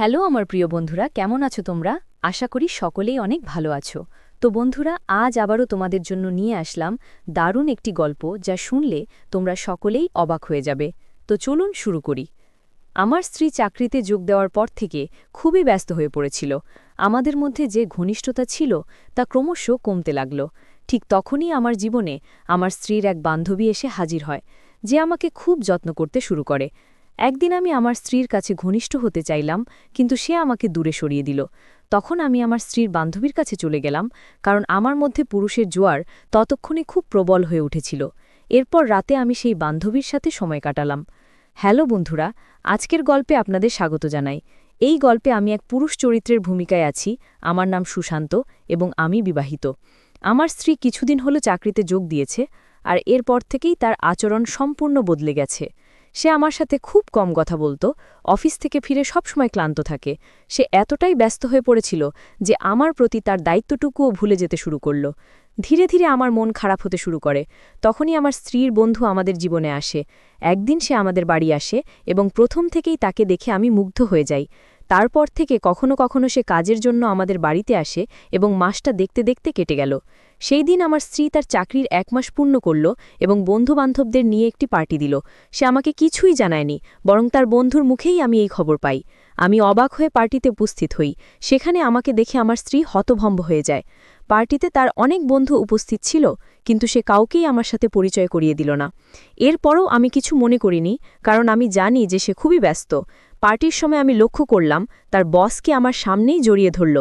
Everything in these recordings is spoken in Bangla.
হ্যালো আমার প্রিয় বন্ধুরা, কেমন আছো তোমরা? আশা করি সকলেই অনেক ভালো আছো। তো বন্ধুরা, আজ আবারও তোমাদের জন্য নিয়ে আসলাম দারুণ একটি গল্প যা শুনলে তোমরা সকলেই অবাক হয়ে যাবে। তো চলুন শুরু করি। আমার স্ত্রী চাকরিতে যোগ দেওয়ার পর থেকে খুবই ব্যস্ত হয়ে পড়েছিল। আমাদের মধ্যে যে ঘনিষ্ঠতা ছিল তা ক্রমশ কমতে লাগল। ঠিক তখনই আমার জীবনে আমার স্ত্রীর এক বান্ধবী এসে হাজির হয়, যে আমাকে খুব যত্ন করতে শুরু করে। একদিন আমি আমার স্ত্রীর কাছে ঘনিষ্ঠ হতে চাইলাম, কিন্তু সে আমাকে দূরে সরিয়ে দিল। তখন আমি আমার স্ত্রীর বান্ধবীর কাছে চলে গেলাম, কারণ আমার মধ্যে পুরুষের জোয়ার ততক্ষণে খুব প্রবল হয়ে উঠেছিল। এরপর রাতে আমি সেই বান্ধবীর সাথে সময় কাটালাম। হ্যালো বন্ধুরা, আজকের গল্পে আপনাদের স্বাগত জানাই। এই গল্পে আমি এক পুরুষ চরিত্রের ভূমিকায় আছি। আমার নাম সুশান্ত এবং আমি বিবাহিত। আমার স্ত্রী কিছুদিন হলো চাকরিতে যোগ দিয়েছে, আর এরপর থেকেই তার আচরণ সম্পূর্ণ বদলে গেছে। সে আমার সাথে খুব কম কথা বলতো, অফিস থেকে ফিরে সবসময় ক্লান্ত থাকে। সে এতটাই ব্যস্ত হয়ে পড়েছিল যে আমার প্রতি তার দায়িত্বটুকুও ভুলে যেতে শুরু করল। ধীরে ধীরে আমার মন খারাপ হতে শুরু করে। তখনই আমার স্ত্রীর বন্ধু আমাদের জীবনে আসে। একদিন সে আমাদের বাড়ি আসে এবং প্রথম থেকেই তাকে দেখে আমি মুগ্ধ হয়ে যাই। তারপর থেকে কখনো কখনো সে কাজের জন্য আমাদের বাড়িতে আসে এবং মাসটা দেখতে দেখতে কেটে গেল। সেই দিন আমার স্ত্রী তার চাকরির এক মাস পূর্ণ করল এবং বন্ধুবান্ধবদের নিয়ে একটি পার্টি দিল। সে আমাকে কিছুই জানায়নি, বরং তার বন্ধুর মুখেই আমি এই খবর পাই। আমি অবাক হয়ে পার্টিতে উপস্থিত হই। সেখানে আমাকে দেখে আমার স্ত্রী হতভম্ব হয়ে যায়। পার্টিতে তার অনেক বন্ধু উপস্থিত ছিল, কিন্তু সে কাউকেই আমার সাথে পরিচয় করিয়ে দিল না। এরপরও আমি কিছু মনে করিনি, কারণ আমি জানি যে সে খুবই ব্যস্ত। পার্টির সময় আমি লক্ষ্য করলাম, তার বসকে আমার সামনেই জড়িয়ে ধরল।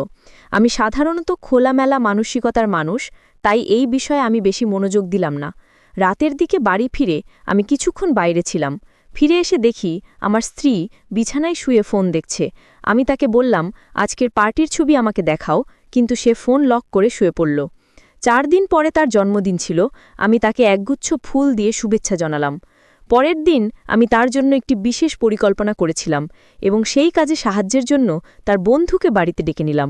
আমি সাধারণত খোলামেলা মানসিকতার মানুষ, তাই এই বিষয়ে আমি বেশি মনোযোগ দিলাম না। রাতের দিকে বাড়ি ফিরে আমি কিছুক্ষণ বাইরে ছিলাম। ফিরে এসে দেখি, আমার স্ত্রী বিছানায় শুয়ে ফোন দেখছে। আমি তাকে বললাম, আজকের পার্টির ছবি আমাকে দেখাও। কিন্তু সে ফোন লক করে শুয়ে পড়ল। চার দিন পরে তার জন্মদিন ছিল, আমি তাকে একগুচ্ছ ফুল দিয়ে শুভেচ্ছা জানালাম। পরের দিন আমি তার জন্য একটি বিশেষ পরিকল্পনা করেছিলাম এবং সেই কাজে সাহায্যের জন্য তার বন্ধুকে বাড়িতে ডেকে নিলাম।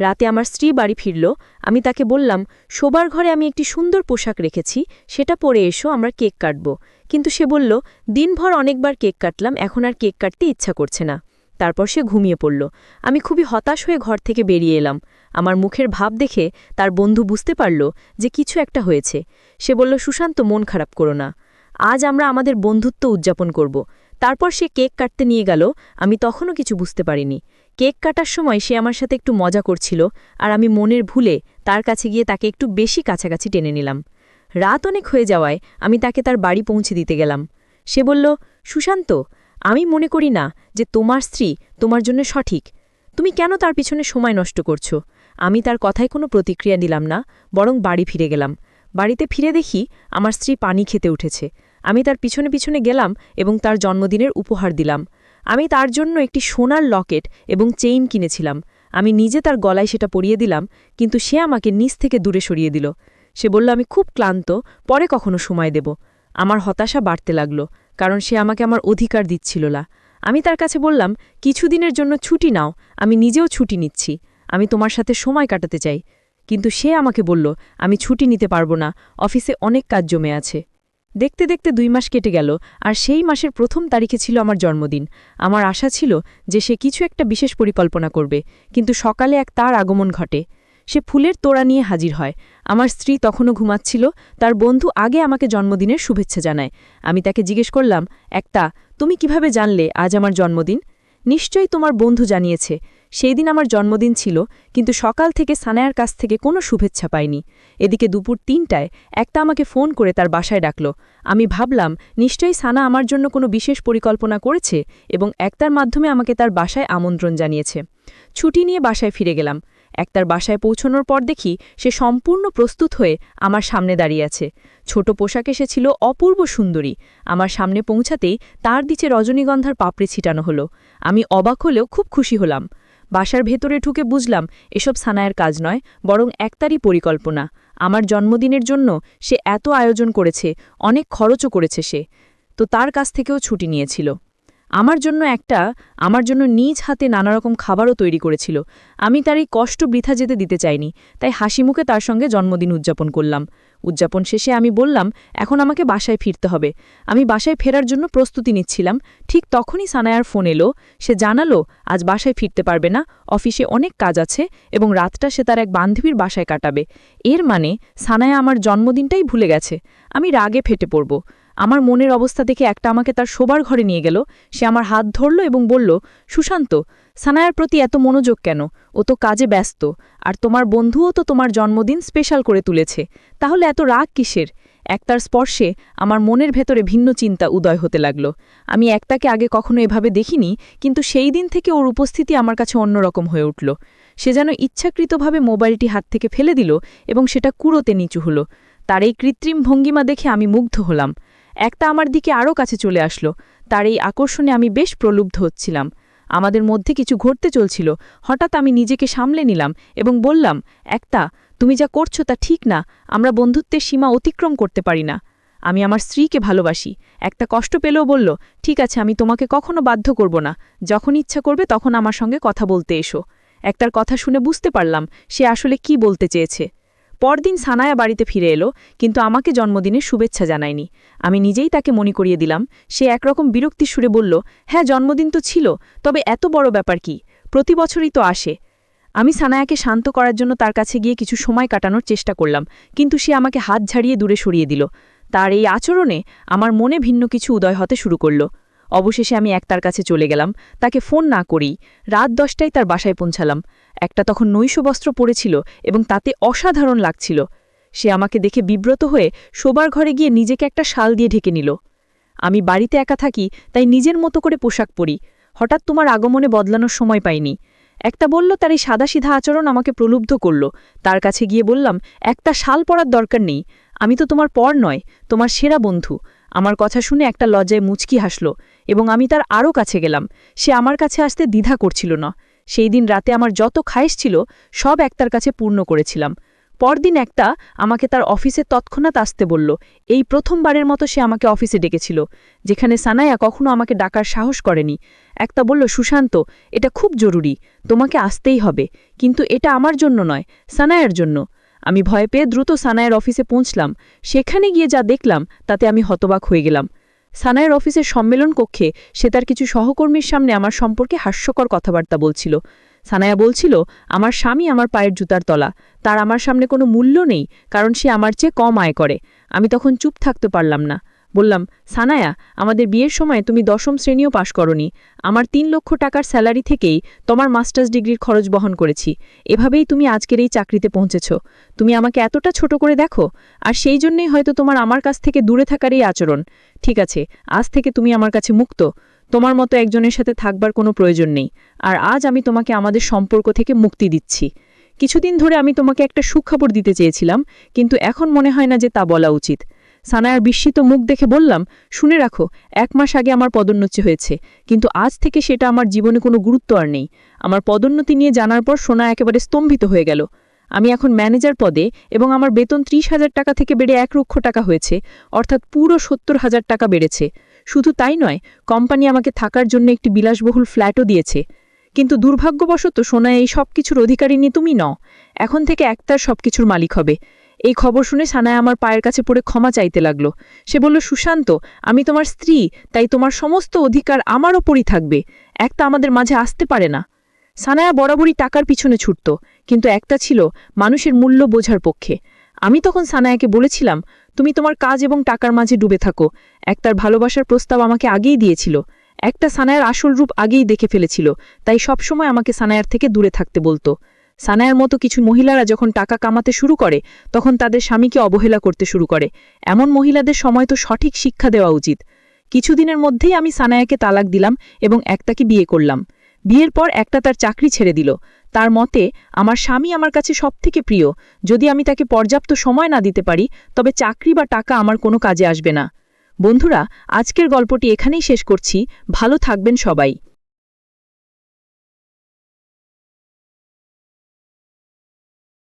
রাতে আমার স্ত্রী বাড়ি ফিরল, আমি তাকে বললাম, শোবার ঘরে আমি একটি সুন্দর পোশাক রেখেছি, সেটা পরে এসো, আমরা কেক কাটব। কিন্তু সে বলল, দিনভর অনেকবার কেক কাটলাম, এখন আর কেক কাটতে ইচ্ছা করছে না। তারপর সে ঘুমিয়ে পড়ল। আমি খুবই হতাশ হয়ে ঘর থেকে বেরিয়ে এলাম। আমার মুখের ভাব দেখে তার বন্ধু বুঝতে পারল যে কিছু একটা হয়েছে। সে বলল, সুশান্ত, মন খারাপ করো না। আজ আমরা আমাদের বন্ধুত্ব উদযাপন করব। তারপর সে কেক কাটতে নিয়ে গেল। আমি তখনও কিছু বুঝতে পারিনি। কেক কাটার সময় সে আমার সাথে একটু মজা করছিল আর আমি মনের ভুলে তার কাছে গিয়ে তাকে একটু বেশি কাছাকাছি টেনে নিলাম। রাত অনেক হয়ে যাওয়ায় আমি তাকে তার বাড়ি পৌঁছে দিতে গেলাম। সে বলল, সুশান্ত আমি মনে করি না যে তোমার স্ত্রী তোমার জন্য সঠিক। তুমি কেন তার পিছনে সময় নষ্ট করছ? আমি তার কথায় কোনো প্রতিক্রিয়া দিলাম না, বরং বাড়ি ফিরে গেলাম। বাড়িতে ফিরে দেখি আমার স্ত্রী পানি খেতে উঠেছে। আমি তার পিছনে পিছনে গেলাম এবং তার জন্মদিনের উপহার দিলাম। আমি তার জন্য একটি সোনার লকেট এবং চেইন কিনেছিলাম। আমি নিজে তার গলায় সেটা পরিয়ে দিলাম, কিন্তু সে আমাকে নিচ থেকে দূরে সরিয়ে দিল। সে বলল, আমি খুব ক্লান্ত, পরে কখনো সময় দেব। আমার হতাশা বাড়তে লাগল, কারণ সে আমাকে আমার অধিকার দিচ্ছিল না আমি তার কাছে বললাম, কিছুদিনের জন্য ছুটি নাও, আমি নিজেও ছুটি নিচ্ছি, আমি তোমার সাথে সময় কাটাতে চাই। কিন্তু সে আমাকে বলল, আমি ছুটি নিতে পারব না, অফিসে অনেক কাজ জমে আছে। দেখতে দেখতে দুই মাস কেটে গেল, আর সেই মাসের প্রথম তারিখে ছিল আমার জন্মদিন। আমার আশা ছিল যে সে কিছু একটা বিশেষ পরিকল্পনা করবে, কিন্তু সকালে এক তার আগমন ঘটে। সে ফুলের তোড়া নিয়ে হাজির হয়। আমার স্ত্রী তখনও ঘুমাচ্ছিল। তার বন্ধু আগে আমাকে জন্মদিনের শুভেচ্ছা জানায়। আমি তাকে জিজ্ঞেস করলাম, একটা, তুমি কীভাবে জানলে আজ আমার জন্মদিন? নিশ্চয়ই তোমার বন্ধু জানিয়েছে। সেই দিন আমার জন্মদিন ছিল, কিন্তু সকাল থেকে সানায়ার কাছ থেকে কোনো শুভেচ্ছা পাইনি। এদিকে দুপুর তিনটায় একটা আমাকে ফোন করে তার বাসায় ডাকল। আমি ভাবলাম, নিশ্চয়ই সানা আমার জন্য কোনো বিশেষ পরিকল্পনা করেছে এবং একটার মাধ্যমে আমাকে তার বাসায় আমন্ত্রণ জানিয়েছে। ছুটি নিয়ে বাসায় ফিরে গেলাম। একটার বাসায় পৌঁছনোর পর দেখি সে সম্পূর্ণ প্রস্তুত হয়ে আমার সামনে দাঁড়িয়ে আছে। ছোট পোশাকে সে ছিল অপূর্ব সুন্দরী। আমার সামনে পৌঁছাতেই তার দিচে রজনীগন্ধার পাপড়ি ছিটানো হলো। আমি অবাক হলেও খুব খুশি হলাম। বাসার ভেতরে ঢুকে বুঝলাম, এসব সানায়ের কাজ নয়, বরং একতারই পরিকল্পনা। আমার জন্মদিনের জন্য সে এত আয়োজন করেছে, অনেক খরচও করেছে সে। তো তার কাছ থেকেও ছুটি নিয়েছিল। আমার জন্য একটা, আমার জন্য নিজ হাতে নানা রকম খাবারও তৈরি করেছিল। আমি তার এই কষ্ট বৃথা যেতে দিতে চাইনি, তাই হাসি মুখে তার সঙ্গে জন্মদিন উদযাপন করলাম। উদযাপন শেষে আমি বললাম, এখন আমাকে বাসায় ফিরতে হবে। আমি বাসায় ফেরার জন্য প্রস্তুতি নিচ্ছিলাম। ঠিক তখনই সানায়ার ফোন এলো। সে জানালো, আজ বাসায় ফিরতে পারবে না। অফিসে অনেক কাজ আছে এবং রাতটা সে তার এক বান্ধবীর বাসায় কাটাবে। এর মানে সানায়া আমার জন্মদিনটাই ভুলে গেছে। আমি রাগে ফেটে পড়ব। আমার মনের অবস্থা দেখে একটা আমাকে তার শোবার ঘরে নিয়ে গেল। সে আমার হাত ধরল এবং বলল, সুশান্ত, সানায়ার প্রতি এত মনোযোগ কেন? ও তো কাজে ব্যস্ত। আর তোমার বন্ধুও তো তোমার জন্মদিন স্পেশাল করে তুলেছে। তাহলে এত রাগ কিসের? একতার স্পর্শে আমার মনের ভেতরে ভিন্ন চিন্তা উদয় হতে লাগল। আমি একতাকে আগে কখনো এভাবে দেখিনি, কিন্তু সেই দিন থেকে ওর উপস্থিতি আমার কাছে অন্যরকম হয়ে উঠল। সে যেন ইচ্ছাকৃতভাবে মোবাইলটি হাত থেকে ফেলে দিল এবং সেটা কুড়োতে নিচু হলো। তার এই কৃত্রিম ভঙ্গিমা দেখে আমি মুগ্ধ হলাম। একটা আমার দিকে আরও কাছে চলে আসলো। তার এই আকর্ষণে আমি বেশ প্রলুব্ধ হচ্ছিলাম। আমাদের মধ্যে কিছু ঘটতে চলছিল। হঠাৎ আমি নিজেকে সামলে নিলাম এবং বললাম, একটা, তুমি যা করছ তা ঠিক না। আমরা বন্ধুত্বের সীমা অতিক্রম করতে পারি না। আমি আমার স্ত্রীকে ভালোবাসি। একটা কষ্ট পেলেও বলল, ঠিক আছে, আমি তোমাকে কখনো বাধ্য করব না। যখন ইচ্ছা করবে তখন আমার সঙ্গে কথা বলতে এসো। একটার কথা শুনে বুঝতে পারলাম, সে আসলে কি বলতে চেয়েছে। পরদিন সানায়া বাড়িতে ফিরে এলো, কিন্তু আমাকে জন্মদিনের শুভেচ্ছা জানায়নি। আমি নিজেই তাকে মনে করিয়ে দিলাম। সে একরকম বিরক্তি সুরে বলল হ্যাঁ জন্মদিন তো ছিল, তবে এত বড় ব্যাপার কি? প্রতি বছরই তো আসে। আমি সানায়াকে শান্ত করার জন্য তার কাছে গিয়ে কিছু সময় কাটানোর চেষ্টা করলাম, কিন্তু সে আমাকে হাত ঝাড়িয়ে দূরে সরিয়ে দিল। তার এই আচরণে আমার মনে ভিন্ন কিছু উদয় হতে শুরু করল। অবশেষে আমি একতার কাছে চলে গেলাম। তাকে ফোন না করেই রাত দশটায় তার বাসায় পৌঁছালাম। একটা তখন নৈশবস্ত্র পরেছিল এবং তাতে অসাধারণ লাগছিল। সে আমাকে দেখে বিব্রত হয়ে শোবার ঘরে গিয়ে নিজেকে একটা শাল দিয়ে ঢেকে নিল। আমি বাড়িতে একা থাকি, তাই নিজের মতো করে পোশাক পরি। হঠাৎ তোমার আগমনে বদলানোর সময় পাইনি। একটা বলল, তার এই সাদাসিধা আচরণ আমাকে প্রলুব্ধ করল। তার কাছে গিয়ে বললাম একটা শাল পরার দরকার নেই। আমি তো তোমার পর নয়, তোমার সেরা বন্ধু। আমার কথা শুনে একটা লজ্জায় মুচকি হাসল এবং আমি তার আরও কাছে গেলাম। সে আমার কাছে আসতে দ্বিধা করছিল না। সেই দিন রাতে আমার যত খায়েশ ছিল, সব একতার কাছে পূর্ণ করেছিলাম। পরদিন একটা আমাকে তার অফিসে তৎক্ষণাৎ আসতে বলল। এই প্রথমবারের মতো সে আমাকে অফিসে ডেকেছিল, যেখানে সানায়া কখনো আমাকে ডাকার সাহস করেনি। একটা বলল, সুশান্ত, এটা খুব জরুরি, তোমাকে আসতেই হবে, কিন্তু এটা আমার জন্য নয়, সানায়ার জন্য। আমি ভয় পেয়ে দ্রুত সানায়ের অফিসে পৌঁছলাম। সেখানে গিয়ে যা দেখলাম, তাতে আমি হতবাক হয়ে গেলাম। সানায়ের অফিসের সম্মেলন কক্ষে সে তার কিছু সহকর্মীর সামনে আমার সম্পর্কে হাস্যকর কথাবার্তা বলছিল। সানায়া বলছিল, আমার স্বামী আমার পায়ের জুতার তলা। তার আমার সামনে কোনো মূল্য নেই, কারণ সে আমার চেয়ে কম আয় করে। আমি তখন চুপ থাকতে পারলাম না। বললাম, সানায়া, আমাদের বিয়ের সময় তুমি দশম শ্রেণীও পাশ করনি। আমার তিন লক্ষ টাকার স্যালারি থেকেই তোমার মাস্টার্স ডিগ্রির খরচ বহন করেছি। এভাবেই তুমি আজকের এই চাকরিতে পৌঁছেছ। তুমি আমাকে এতটা ছোট করে দেখো, আর সেই জন্যই হয়তো তোমার আমার কাছ থেকে দূরে থাকার এই আচরণ। ঠিক আছে, আজ থেকে তুমি আমার কাছে মুক্ত। তোমার মতো একজনের সাথে থাকবার কোনো প্রয়োজন নেই। আর আজ আমি তোমাকে আমাদের সম্পর্ক থেকে মুক্তি দিচ্ছি। কিছুদিন ধরে আমি তোমাকে একটা সুখবর দিতে চেয়েছিলাম, কিন্তু এখন মনে হয় না যে তা বলা উচিত। সানায়ার বিস্মিত মুখ দেখে বললাম, শুনে রাখো, এক মাস আগে আমার পদোন্নতি হয়েছে, কিন্তু আজ থেকে সেটা আমার জীবনে কোনো গুরুত্ব আর নেই। আমার পদোন্নতি নিয়ে জানার পর সোনা একেবারে স্তম্ভিত হয়ে গেল। আমি এখন ম্যানেজার পদে এবং আমার বেতন ত্রিশ হাজার টাকা থেকে বেড়ে এক লক্ষ টাকা হয়েছে, অর্থাৎ পুরো সত্তর হাজার টাকা বেড়েছে। শুধু তাই নয়, কোম্পানি আমাকে থাকার জন্য একটি বিলাসবহুল ফ্ল্যাটও দিয়েছে। কিন্তু দুর্ভাগ্যবশত সোনা এই সব কিছুর অধিকারিনী তুমি ন এখন থেকে একটার সব কিছুর মালিক হবে। এই খবর শুনে সানায় আমার পায়ের কাছে পড়ে ক্ষমা চাইতে লাগল। সে বলল, সুশান্ত, আমি তোমার স্ত্রী, তাই তোমার সমস্ত অধিকার আমার ওপরই থাকবে। একটা আমাদের মাঝে আসতে পারে না। সানায়া বরাবরই টাকার পিছনে ছুটত, কিন্তু একটা ছিল মানুষের মূল্য বোঝার পক্ষে। আমি তখন সানায়াকে বলেছিলাম, তুমি তোমার কাজ এবং টাকার মাঝে ডুবে থাকো। একটার ভালোবাসার প্রস্তাব আমাকে আগেই দিয়েছিল। একটা সানায়ার আসল রূপ আগেই দেখে ফেলেছিল, তাই সবসময় আমাকে সানায়ার থেকে দূরে থাকতে বলতো। সানায়ার মতো কিছু মহিলারা যখন টাকা কামাতে শুরু করে, তখন তাদের স্বামীকে অবহেলা করতে শুরু করে। এমন মহিলাদের সময় তো সঠিক শিক্ষা দেওয়া উচিত। কিছুদিনের মধ্যেই আমি সানায়াকে তালাক দিলাম এবং একটাকে বিয়ে করলাম। বিয়ের পর একটা তার চাকরি ছেড়ে দিল। তার মতে, আমার স্বামী আমার কাছে সবথেকে প্রিয়। যদি আমি তাকে পর্যাপ্ত সময় না দিতে পারি, তবে চাকরি বা টাকা আমার কোনো কাজে আসবে না। বন্ধুরা, আজকের গল্পটি এখানেই শেষ করছি। ভালো থাকবেন সবাই।